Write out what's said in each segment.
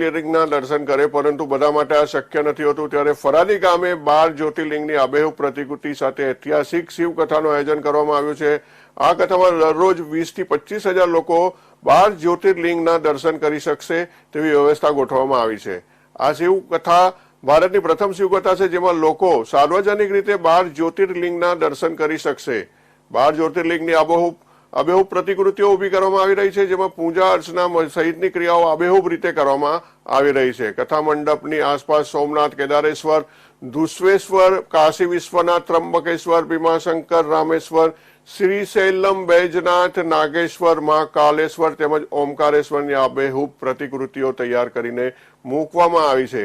જ્યોતિર્લિંગના દર્શન કરે, પરંતુ બધા માટે આ શક્ય નથી હોતું. ત્યારે ફરાદી ગામે બાર જ્યોતિર્લિંગની આબેહૂબ પ્રતિકૃતિ સાથે ઐતિહાસિક શિવકથાનું આયોજન કરવામાં આવ્યું છે. આ કથામાં દરરોજ વીસથી પચીસ હજાર લોકો બાર જ્યોતિર્લિંગના દર્શન કરી શકશે તેવી વ્યવસ્થા ગોઠવવામાં આવી છે. આ શિવ કથા ભારતની પ્રથમ શિવકથા છે, જેમાં લોકો સાર્વજનિક રીતે બાર જ્યોતિર્લિંગના દર્શન કરી શકશે. બાર જ્યોતિર્લિંગની આબેહૂબ આબેહૂબ પ્રતિકૃતિઓ ઊભી કરવામાં આવી રહી છે, જેમાં પૂજા અર્ચના સહિતની ક્રિયાઓ આબેહૂબ રીતે કરવામાં આવી રહી છે. કથા મંડપની આસપાસ સોમનાથ કેદારેશ્વર ધુસ્વેશ્વર કાશી વિશ્વનાથ ત્રંબકેશ્વર ભીમાશંકર, રામેશ્વર, શ્રીશૈલમ બૈજનાથ નાગેશ્વર મહાકાલેશ્વર તેમજ ઓમકારેશ્વરની આબેહૂબ પ્રતિકૃતિઓ તૈયાર કરીને મૂકવામાં આવી છે.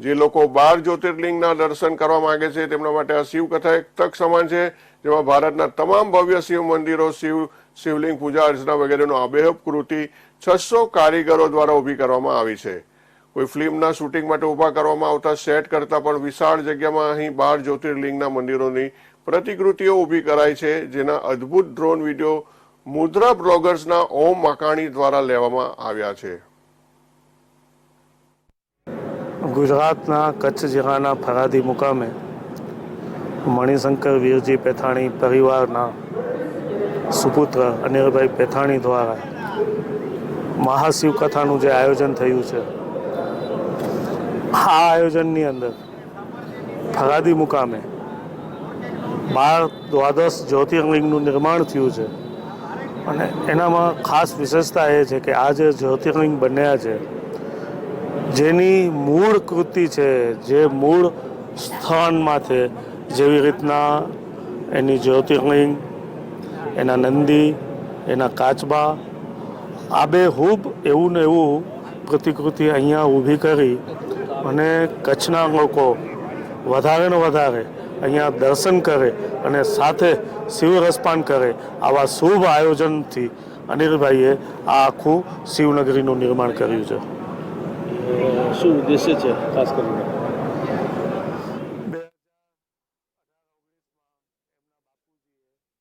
જે લોકો બાર જ્યોતિર્લિંગના દર્શન કરવા માંગે છે, તેમના માટે આ શિવકથા એક તક સમાન છે, જેમાં ભારતના તમામ ભવ્ય શિવ મંદિરો, શિવ, શિવલિંગ, પૂજા અર્ચના વગેરેનો આબેહૂબ કૃતિ છસો કારીગરો દ્વારા ઊભી કરવામાં આવી છે. કોઈ ફિલ્મના શૂટિંગ માટે ઊભા કરવામાં આવતા સેટ કરતા પણ વિશાળ જગ્યામાં અહીં બાર જ્યોતિર્લિંગના મંદિરોની પ્રતિકૃતિઓ ઊભી કરાઈ છે, જેના અદ્ભુત ડ્રોન વીડિયો મુદ્રા બ્લોગર્સના ઓમ મકાણી દ્વારા લેવામાં આવ્યા છે. ગુજરાતના કચ્છ જિલ્લાના ફરાદી મુકામે મણિશંકર વીરજી પેથાણી પરિવારના સુપુત્ર અનિલભાઈ પેથાણી દ્વારા મહાશિવ કથાનું જે આયોજન થયું છે, આ આયોજનની અંદર ફરાદી મુકામે બાર દ્વાદશ જ્યોતિર્લિંગનું નિર્માણ થયું છે. અને એનામાં ખાસ વિશેષતા એ છે કે આ જે જ્યોતિર્લિંગ બન્યા છે જેની મૂળ કૃતિ છે, જે મૂળ સ્થાનમાંથી જેવી રીતના એની જ્યોતિર્લિંગ, એના નંદી, એના કાચબા આબેહૂબ એવું ને એવું પ્રતિકૃતિ અહીંયા ઊભી કરી અને કચ્છના લોકો વધારે ને વધારે અહીંયા દર્શન કરે અને સાથે શિવ રસપાન કરે આવા શુભ આયોજનથી અનિલભાઈએ આ આખું શિવનગરીનું નિર્માણ કર્યું છે. શું ઉદ્દેશ્ય છે ખાસ કરીને?